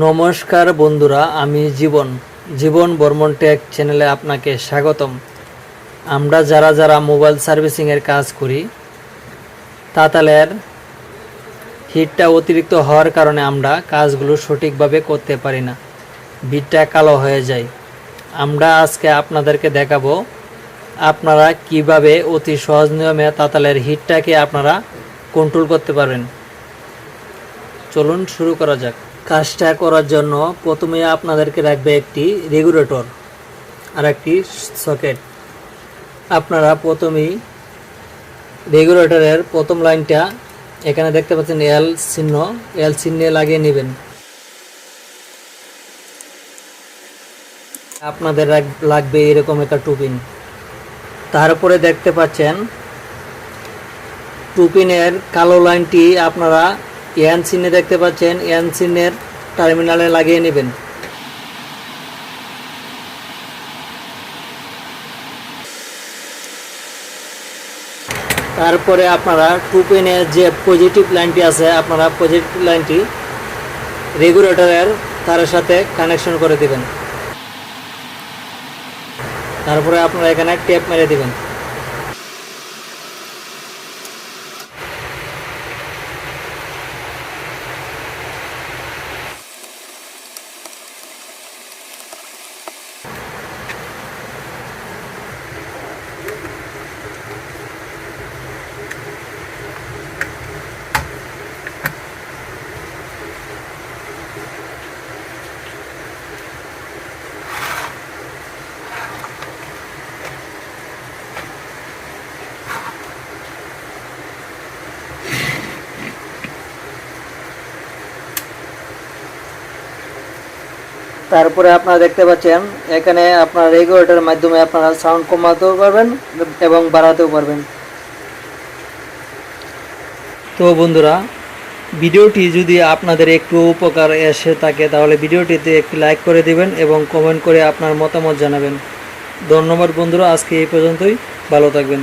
নমস্কার বন্ধুরা, আমি জীবন জীবন বর্মন টেক চ্যানেলে আপনাকে স্বাগতম। আমরা যারা যারা মোবাইল সার্ভিসিংয়ের কাজ করি, তাতালের হিটটা অতিরিক্ত হওয়ার কারণে আমরা কাজগুলো সঠিকভাবে করতে পারি না। বিটটা কালো হয়ে যায়। আমরা আজকে আপনাদেরকে দেখাবো আপনারা কীভাবে অতি সহজ নিয়মে তাতালের হিটটাকে আপনারা কন্ট্রোল করতে পারবেন। চলুন শুরু করা যাক। কাজটা করার জন্য প্রথমে আপনাদেরকে রাখবে একটি রেগুলেটর আর একটি সকেট। আপনারা প্রথমেই রেগুলেটরের প্রথম লাইনটা এখানে দেখতে পাচ্ছেন এল চিহ্ন। এল চিহ্নে লাগিয়ে নেবেন। আপনাদের লাগবে এরকম একটা টুপিন। তারপরে দেখতে পাচ্ছেন টুপিনের কালো লাইনটি আপনারা এন চিহ্নে দেখতে পাচ্ছেন এন চিহ্নের টার্মিনালে লাগিয়ে নেবেন। তারপরে আপনারা টুপিনের যে পজিটিভ লাইনটি আছে, আপনারা পজিটিভ লাইনটি রেগুলেটরের তারের সাথে কানেকশন করে দিবেন। তারপরে আপনারা এখানে টেপ মেরে দিবেন। তারপরে আপনারা দেখতে পাচ্ছেন, এখানে আপনার রেগুলেটরের মাধ্যমে আপনারা সাউন্ড কমাতেও পারবেন এবং বাড়াতেও পারবেন। তো বন্ধুরা, ভিডিওটি যদি আপনাদের একটু উপকার এসে থাকে, তাহলে ভিডিওটিতে একটি লাইক করে দিবেন এবং কমেন্ট করে আপনার মতামত জানাবেন। ধন্যবাদ বন্ধুরা, আজকে এই পর্যন্তই। ভালো থাকবেন।